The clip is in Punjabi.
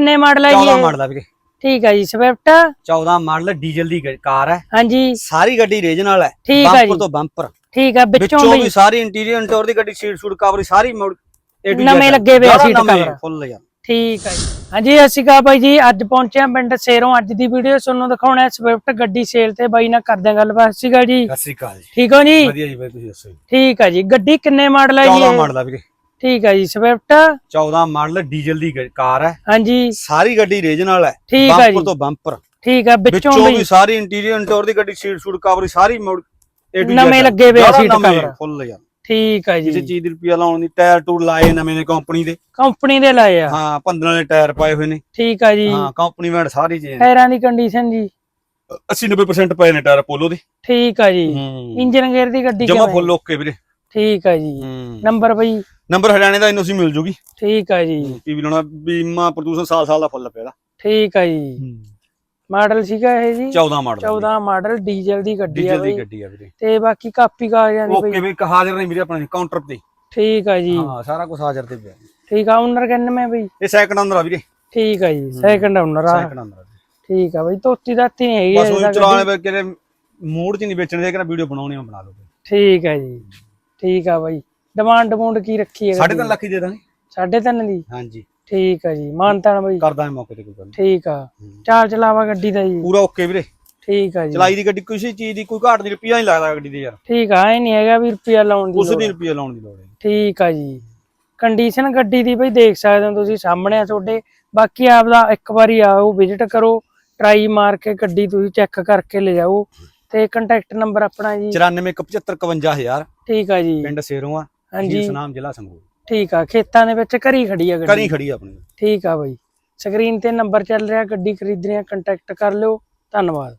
ਕਿੰਨੇ ਮਾਡਲ ਹੈ ਜੀ 14 ਇਹ? ਮਾਡਲ ਆ ਵੀਰੇ। ਠੀਕ ਹੈ ਜੀ ਸਵਿਫਟ 14 ਮਾਡਲ ਡੀਜ਼ਲ ਦੀ ਕਾਰ ਹੈ। ਹਾਂਜੀ। ਸਾਰੀ ਗੱਡੀ ਰੀਜਨਲ ਹੈ। ਠੀਕ ਹੈ ਬੰਪਰ ਤੋਂ ਬੰਪਰ। ਠੀਕ ਹੈ ਵਿੱਚੋਂ ਵੀ ਸਾਰੀ ਇੰਟੀਰੀਅਰ ਇੰਟੋਰ ਦੀ ਗੱਡੀ ਸੀਟ ਸੂਟ ਕਵਰ ਸਾਰੀ ਨਵੇਂ। ਲੱਗੇ ਹੋਏ ਆ ਸੀਟ cover। ਫੁੱਲ ਯਾਰ ਠੀਕ ਹੈ ਜੀ। ਹਾਂਜੀ ਸ਼੍ਰੀ ਅਕਾਲ ਬਾਈ ਜੀ। ਅੱਜ ਪਹੁੰਚੇ ਹਾਂ ਪਿੰਡ ਸੇਰੋਂ। ਅੱਜ ਦੀ ਵੀਡੀਓ ਤੁਹਾਨੂੰ ਦਿਖਾਉਣਾ ਹੈ ਸਵਿਫਟ ਗੱਡੀ ਸੇਲ ਤੇ। ਬਾਈ ਨਾਲ ਕਰਦੇ ਗੱਲਬਾਤ। ਅਕਾਲ ਜੀ। ਸਤਿ ਸ੍ਰੀ ਅਕਾਲ ਜੀ। ਠੀਕ ਹੋ ਜੀ? ਵਧੀਆ ਜੀ ਬਾਈ ਤੁਸੀਂ ਦੱਸੋ ਠੀਕ ਹੈ ਜੀ। ਗੱਡੀ ਕਿੰਨੇ ਮਾਡਲ ਹੈ ਜੀ 14 ਇਹ? ਮਾਡਲ ਆ ਵੀਰੇ। ਠੀਕ ਹੈ ਜੀ ਸਵਿਫਟ 14 ਮਾਡਲ ਡੀਜ਼ਲ ਦੀ ਗ- ਕਾਰ ਹੈ। ਹਾਂਜੀ। ਸਾਰੀ ਗੱਡੀ ਰੀਜਨਲ ਹੈ। ਠੀਕ ਹੈ ਬੰਪਰ ਜੀ। ਤੋਂ ਬੰਪਰ। ਠੀਕ ਹੈ ਵਿੱਚੋਂ ਵਿੱਚੋਂ ਵੀ ਵੀ ਸਾਰੀ ਇੰਟੀਰੀਅਰ ਇੰਟੋਰ ਦੀ ਗੱਡੀ ਸੀਟ ਸੂਟ ਕਵਰ ਸਾਰੀ ਮੋੜ A to Z ਨਵੇਂ ਹੈ। ਲੱਗੇ ਹੋਏ ਆ ਸੀਟ ਨਵੇਂ, cover। ਫੁੱਲ ਯਾਰ। ਠੀਕ ਹੈ ਕਿਸੇ ਜੀ। ਚੀਜ਼ ਦੀ ਰੁਪਿਆ ਲਾਉਣ ਦੀ ਟਾਇਰ ਟੂਰ ਲਾਏ ਨਵੇਂ ਨੇ ਕੰਪਨੀ ਦੇ। ਕੰਪਨੀ ਦੇ ਲਾਏ ਆ। ਹਾਂ 15 ਵਾਲੇ ਟਾਇਰ ਪਾਏ ਹੋਏ ਨੇ। ਠੀਕ ਹੈ ਜੀ। ਹਾਂ ਕੰਪਨੀ ਵੈਂਡ ਸਾਰੀ ਚੀਜ਼ ਟਾਇਰਾਂ ਦੀ ਕੰਡੀਸ਼ਨ ਜੀ। 80 90% ਪਏ ਨੇ ਟਾਇਰ ਪੋਲੋ ਦੇ। ਠੀਕ ਹੈ ਜੀ। ਹੂੰ। ਇੰਜਨ ਗੇਅਰ ਦੀ ਗੱਡੀ ਜਮਾ ਕਿਵੇਂ? ਫੁੱਲ ਓਕੇ ਵੀਰੇ। ਠੀਕ ਹੈ ਜੀ। ਹੂੰ। ਨੰਬਰ ਬਈ। ਨੰਬਰ ਹਰਿਆਣੇ ਦਾ ਇਹਨੂੰ ਸੀ ਮਿਲ ਜੂਗੀ। ਠੀਕ ਹੈ ਜੀ। ਕੀ ਵੀ ਲਾਉਣਾ ਬੀਮਾ ਪ੍ਰਦੂਸ਼ਣ ਸਾਲ ਸਾਲ ਦਾ ਫੁੱਲ ਪਿਆ ਠੀਕ ਹੈ ਜੀ। ਮਾਡਲ ਸੀਗਾ ਇਹ ਜੀ। 14 ਮਾਡਲ 14 ਮਾਡਲ ਡੀਜ਼ਲ ਦੀ ਗੱਡੀ ਆ ਡੀਜ਼ਲ ਦੀ ਬਈ। ਗੱਡੀ ਆ ਵੀਰੇ। ਤੇ ਬਾਕੀ ਕਾਪੀ ਕਾਗਜ਼ਾਂ ਦੀ ਬਈ। ਓਕੇ ਵੀ ਇੱਕ ਹਾਜ਼ਰ ਨਹੀਂ ਵੀਰੇ ਆਪਣੇ ਕਾਊਂਟਰ ਤੇ। ਠੀਕ ਹੈ ਜੀ। ਹਾਂ ਸਾਰਾ ਕੁਝ ਹਾਜ਼ਰ ਤੇ ਪਿਆ। ਠੀਕ ਆ ਓਨਰ ਕਿੰਨੇ ਮੈਂ ਬਈ? ਇਹ ਸੈਕਿੰਡ ਅੰਦਰ ਆ ਵੀਰੇ। ਠੀਕ ਹੈ ਜੀ ਸੈਕੰਡ ਓਨਰ ਆ। ਸੈਕਿੰਡ ਅੰਦਰ ਆ ਵੀਰੇ। ਠੀਕ ਆ ਬਈ ਤੋਤੀ ਦਾਤੀ ਨਹੀਂ ਹੈਗੀ ਬਸ ਉਹ ਤਾਂ ਚਲਾਣੇ ਵੇ ਕਿਤੇ ਮੂਡ ਚ ਨਹੀਂ ਵੇਚਣ ਦੇ ਕਿ ਵੀਡੀਓ ਬਣਾਉਣੀ ਆ ਬਣਾ ਲਓ ਠੀਕ ਹੈ ਜੀ। ਠੀਕ ਆ ਬਈ। ਡਿਮਾਂਡ ਡਿਮਾਂਡ ਕੀ ਰੱਖੀ ਹੈ ਸਾਢੇ ਤਿੰਨ ਲੱਖ ਹੀ ਦੇ ਦਾਂਗੇ। ਸਾਢੇ ਤਿੰਨ ਦੀ? ਹਾਂਜੀ। ਠੀਕ ਆ ਜੀ ਮਾਨਤਾਨ ਬਈ। ਕਰ ਦਾਂਗੇ ਮੌਕੇ ਤੇ ਕੋਈ ਗੱਲ। ਠੀਕ ਆ। ਚਾਲ ਚਲਾਵਾ ਗੱਡੀ ਦਾ ਜੀ। ਪੂਰਾ ਓਕੇ ਵੀਰੇ। ਠੀਕ ਆ ਜੀ। ਚਲਾਈ ਦੀ ਗੱਡੀ ਕਿਸੇ ਚੀਜ਼ ਦੀ ਕੋਈ ਘਾਟ ਨਹੀਂ ਰੁਪਿਆ ਨਹੀਂ ਲੱਗਦਾ ਗੱਡੀ ਦੇ ਯਾਰ। ਠੀਕ ਆ ਇਹ ਨਹੀਂ ਹੈਗਾ ਵੀ ਰੁਪਿਆ ਲਾਉਣ ਦੀ ਉਸ। ਦੀ ਰੁਪਿਆ ਲਾਉਣ ਦੀ ਲੋੜ ਹੈ। ਠੀਕ ਆ ਜੀ। ਕੰਡੀਸ਼ਨ ਗੱਡੀ ਦੀ ਬਈ ਦੇਖ ਸਕਦੇ ਹੋ ਤੁਸੀਂ ਸਾਹਮਣੇ ਆ ਤੁਹਾਡੇ। ਬਾਕੀ ਆਪ ਦਾ ਇੱਕ ਵਾਰੀ ਆਓ ਵਿਜ਼ਿਟ ਕਰੋ। ਟਰਾਈ ਮਾਰ ਕੇ ਗੱਡੀ ਤੁਸੀਂ ਚੈੱਕ ਕਰਕੇ ਲੈ ਜਾਓ ਤੇ ਕੰਟੈਕਟ ਨੰਬਰ ਆਪਣਾ ਜੀ। 9475151000 ਠੀਕ ਆ ਜੀ। ਪਿੰਡ ਸੇਰੋਂ ਆ। ਹਾਂਜੀ। ਸਨਾਮ ਜ਼ਿਲ੍ਹਾ ਸੰਗਰੂਰ। ਠੀਕ ਆ ਖੇਤਾਂ ਦੇ ਵਿੱਚ ਘਰੀ ਖੜੀ ਆ ਗੱਡੀ। ਕਰੀ ਖੜੀ ਆ ਆਪਣੀ। ਠੀਕ ਆ ਬਈ। ਸਕਰੀਨ ਤੇ ਨੰਬਰ ਚੱਲ ਰਿਹਾ ਗੱਡੀ ਖਰੀਦਣੀ ਆ ਕੰਟੈਕਟ ਕਰ ਲਿਓ। ਧੰਨਵਾਦ।